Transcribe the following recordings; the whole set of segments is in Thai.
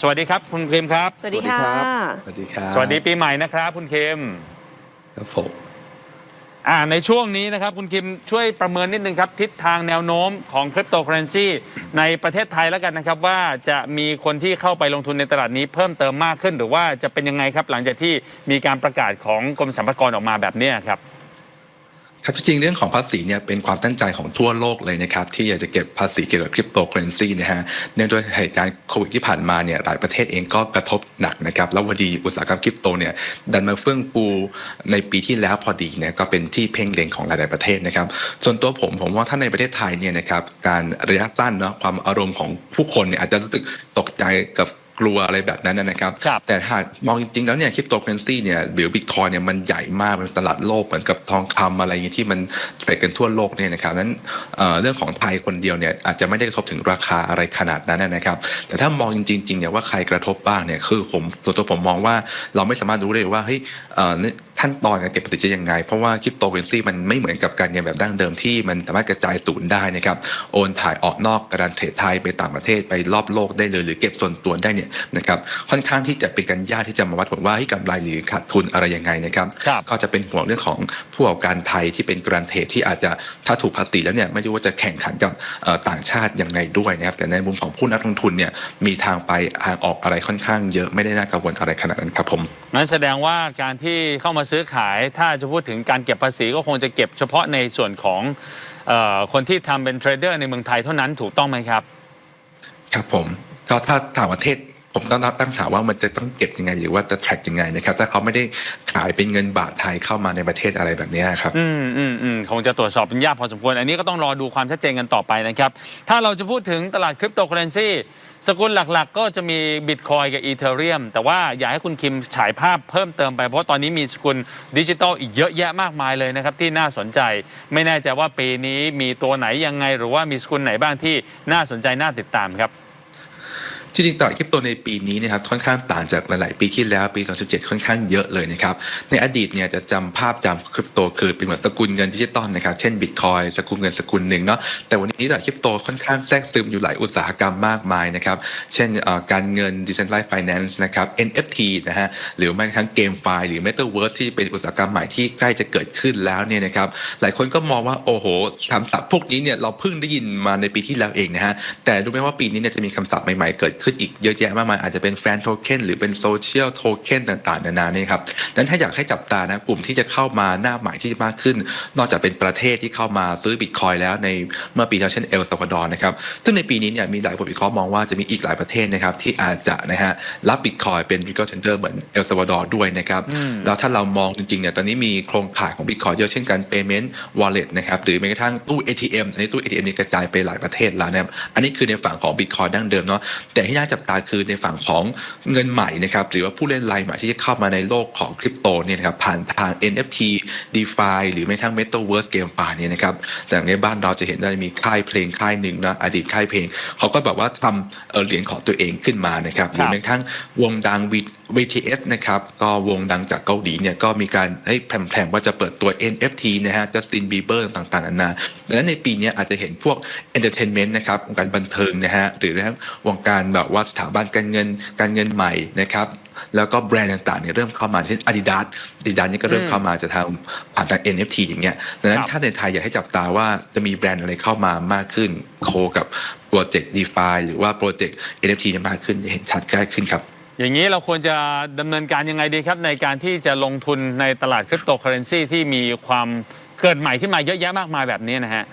สวัสดีครับ คุณคิมครับ สวัสดีค่ะ สวัสดีครับสวัสดีปีใหม่นะครับ คุณคิมครับผมอ่าในช่วงนี้นะครับ คุณคิมช่วยประเมินนิดนึงครับ ทิศทางแนวโน้มของคริปโตเคอเรนซีในประเทศไทยแล้วกันนะครับ ว่าจะมีคนที่เข้าไปลงทุนในตลาดนี้เพิ่มเติมมากขึ้น หรือว่าจะเป็นยังไงครับ หลังจากที่มีการประกาศของกรมสรรพากรออกมาแบบเนี้ยครับ ครับจริงเรื่องของภาษีเนี่ยเป็นความตั้งใจของทั่วโลกเลยนะครับที่อยากจะเก็บภาษีเกี่ยวกับคริปโตเคอเรนซีนะฮะเนื่องด้วยเหตุการณ์โควิดที่ผ่านมาเนี่ยหลายประเทศเองก็กระทบหนักนะครับแล้ววันดีอุตสาหกรรมคริปโตเนี่ยดันมาเฟื่องฟูในปีที่แล้วพอดีเนี่ยก็เป็นที่เพ่งเล็งของหลาย ๆประเทศนะครับส่วนตัวผมผมว่าถ้าในประเทศไทยเนี่ยนะครับการระยะสั้นเนาะความอารมณ์ของผู้คนเนี่ยอาจจะรู้สึกตกใจกับ กลัวอะไรแบบนั้นนะครับครับแต่หากมองจริงๆแล้วเนี่ยคริปโตเคอเรนซีเนี่ยหรือบิตคอยเนี่ยมันใหญ่มากเป็นตลาดโลกเหมือนกับทองคำอะไรอย่างเงี้ยที่มันเทรดกันทั่วโลกเนี่ยนะครับนั้นเอ่อเรื่องของไทยคนเดียวเนี่ยอาจจะไม่ได้กระทบถึงราคาอะไรขนาดนั้นนะครับ แต่ถ้ามองจริงๆเนี่ยว่าใครกระทบบ้างเนี่ยคือผมตัวตัวผมมองว่าเราไม่สามารถรู้ได้ว่าเฮ้ยเอ่อ ขั้นตอนการเก็บภาษีจะยังไง เพราะว่าคริปโตเคอเรนซีมันไม่เหมือนกับการเงินแบบดั้งเดิมที่มันสามารถกระจายตูนได้นะครับโอนถ่ายออกนอกการเทรดไทยไปต่างประเทศไปรอบโลกได้เลย หรือเก็บส่วนตัวได้เนี่ยนะครับค่อนข้างที่จะเป็นการยากที่จะมาวัดผลว่าให้กำไรหรือขาดทุนอะไรยังไงนะครับก็จะเป็นห่วงเรื่องของผู้ประกอบการไทยที่เป็นการเทรดที่อาจจะถ้าถูกภาษีแล้วเนี่ยไม่รู้ว่าจะแข่งขันกับต่างชาติยังไงด้วยนะครับแต่ในมุมของผู้นักลงทุนเนี่ยมีทางไปทางออกอะไรค่อนข้างเยอะไม่ได้น่ากังวลอะไรขนาดนั้นครับผมนั้นแสดงว่าการที่เข้ามาซื้อขายถ้าจะพูดถึงการเก็บภาษีก็คงจะเก็บเฉพาะในส่วนของออคนที่ทำเป็นเทรดเดอร์ในเมืองไทยเท่านั้นถูกต้องไหมครับ ครับผมก็ถ้าต่างประเทศ ผมต้องตั้งถามว่ามันจะต้องเก็บยังไง หรือว่าจะ track ยังไงนะครับ ถ้าเขาไม่ได้ขายเป็นเงินบาทไทยเข้ามาในประเทศอะไรแบบนี้ครับ อืมอืมอืมคงจะตรวจสอบเป็นยากพอสมควร อันนี้ก็ต้องรอดูความชัดเจนกันต่อไปนะครับ ถ้าเราจะพูดถึงตลาดคริปโตเคอเรนซีสกุลหลักๆ ก็จะมีบิตคอยกับอีเทเรียมแต่ว่าอยากให้คุณคิมฉายภาพเพิ่มเติมไป เพราะตอนนี้มีสกุลดิจิทัลอีกเยอะแยะมากมายเลยนะครับ ที่น่าสนใจไม่แน่ใจว่าปีนี้มีตัวไหนยังไง หรือว่ามีสกุลไหนบ้างที่น่าสนใจน่าติดตามครับ จริงๆตลาดคริปโตในปีนี้นะครับค่อนข้างต่างจากหลายๆปีที่แล้วปี 2017 ค่อนข้างเยอะเลยนะครับในอดีตเนี่ยจะจำภาพจำคริปโตคือเป็นเหมือนสกุลเงินดิจิตอลนะครับเช่นบิตคอยสกุลเงินสกุลหนึ่งเนาะแต่วันนี้ตลาดคริปโตค่อนข้างแทรกซึมอยู่หลายอุตสาหกรรมมากมายนะครับเช่นการเงิน decentralized finance นะครับ NFT นะฮะหรือแม้กระทั่งเกมไฟล์หรือ Metaverse ที่เป็นอุตสาหกรรมใหม่ที่ใกล้จะเกิดขึ้นแล้วเนี่ยนะครับหลายคนก็มองว่าโอ้โหคำศัพท์พวกนี้เนี่ยเราเพิ่งได้ยินมาในปีที่แล้วเองนะฮะแต่รู้ไหมว่าปีนี้เนี่ยจะมีคำศัพท์ใหม่ๆเกิดขึ้นอีกเยอะแยะมากมายอาจจะเป็นแฟนโทเค็นหรือเป็นโซเชียลโทเค็นต่างๆนานาเนี่ยครับดังนั้นถ้าอยากให้จับตานะกลุ่มที่จะเข้ามาหน้าใหม่ที่มากขึ้น นอกจากเป็นประเทศที่เข้ามาซื้อบิตคอยแล้วในเมื่อปีที่แล้วเช่นเอลซาวาดอร์นะครับซึ่งในปีนี้เนี่ยมีหลายบทวิเคราะห์มองว่าจะมีอีกหลายประเทศนะครับที่อาจจะนะฮะรับบิตคอยเป็น legal tender เหมือนเอลซาวาดอร์ด้วยนะครับอืมแล้วถ้าเรามองจริงๆเนี่ยตอนนี้มีโครงข่ายของบิตคอยเยอะเช่นกัน payment wallet นะครับหรือแม้กระทั่งตู้ ATM อันนี้ตู้ ATM นี่กระจายไปหลายประเทศแล้วนะครับอันนี้คือในฝั่งของบิตคอยดั้งเดิมเนาะแต่ที่น่าจับตาคือในฝั่งของเงินใหม่นะครับหรือว่าผู้เล่นรายใหม่ที่จะเข้ามาในโลกของคริปโตเนี่ยนะครับผ่านทาง NFT DeFi หรือแม้กระทั่ง Metaverse GameFi เนี่ยนะครับแต่ในบ้านเราจะเห็นได้มีค่ายเพลงค่ายหนึ่งนะอดีตค่ายเพลงเขาก็แบบว่าทำเอ่อเหรียญของตัวเองขึ้นมานะครับหรือแม้กระทั่งวงดัง V- VTS นะครับก็วงดังจากเกาหลีเนี่ยก็มีการให้แพร่มๆว่าจะเปิดตัว NFT นะฮะ Justin Bieber ต่างๆนานาดังนั้นในปีนี้อาจจะเห็นพวก Entertainment นะครับวงการบันเทิงนะฮะหรือแม้กระทั่งวงการแบบว่าสถาบันการเงินการเงินใหม่นะครับแล้วก็แบรนด์ต่างๆเนี่ยเริ่มเข้ามาเช่น Adidas Adidas นี่ก็เริ่มอืมเข้ามาจะทางผ่านทาง NFT อย่างเงี้ยดังนั้คนรับถ้าในไทยอยากให้จับตาว่าจะมีแบรนด์อะไรเข้ามามากขึ้นโคกับโปรเจกต์ DeFi หรือว่าโปรเจกต์ NFT เนี่ยมากขึ้นจะเห็นชัดใกล้ขึ้นครับ อย่างนี้เราควรจะดำเนินการยังไงดีครับ ในการที่จะลงทุนในตลาดคริปโตเคอเรนซีที่มีความเกิดใหม่ขึ้นมาเยอะแยะมากมายแบบนี้นะฮะ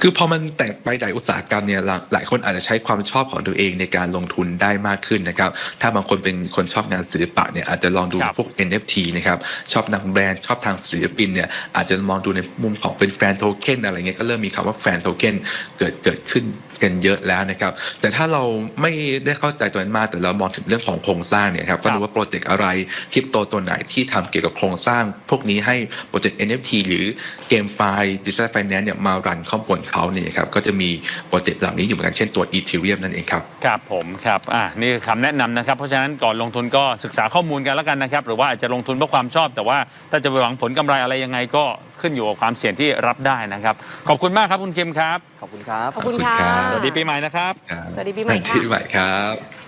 คือพอมันแตกไปหลายอุตสาหกรรมเนี่ยหลายหลายคนอาจจะใช้ความชอบของตัวเองในการลงทุนได้มากขึ้นนะครับ ถ้าบางคนเป็นคนชอบงานศิลปะเนี่ยอาจจะลองดูครับพวก NFT นะครับชอบนางแบรนด์ชอบทางศิลปินเนี่ยอาจจะมองดูในมุมของเป็นแฟนโทเค็นอะไรเงี้ยก็เริ่มมีคำว่าแฟนโทเค็นเกิดเกิดขึ้นกันเยอะแล้วนะครับ แต่ถ้าเราไม่ได้เข้าใจตัวนั้นมากแต่เรามองถึงเรื่องของโครงสร้างเนี่ยครับก็ดูว่าโปรเจกต์อะไรคริปโตตัวไหนที่ทำเกี่ยวกับโครงสร้าง พวกนี้ให้โปรเจกต์ NFT หรือเกมไฟล์ดิจิทัลไฟแนนซ์เนี่ยมารันข้อมูลเขาเนี่ยครับก็จะมีโปรเจกต์เหล่านี้อยู่เหมือนกันเช่นตัว Ethereum นั่นเองครับครับผมครับอ่านี่คือคำแนะนำนะครับเพราะฉะนั้นก่อนลงทุนก็ศึกษาข้อมูลกันแล้วกันนะครับหรือว่าอาจจะลงทุนเพื่อความชอบ แต่ว่าถ้าจะไปหวังผลกำไรอะไรยังไงก็ขึ้นอยู่กับความเสี่ยงที่รับได้นะครับ ขอบคุณมากครับคุณคิมครับ ขอบคุณครับ ขอบคุณค่ะขอบคุณครับสวัสดีปีใหม่นะครับครับ สวัสดีปีใหม่ค่ะปีใหม่ครับ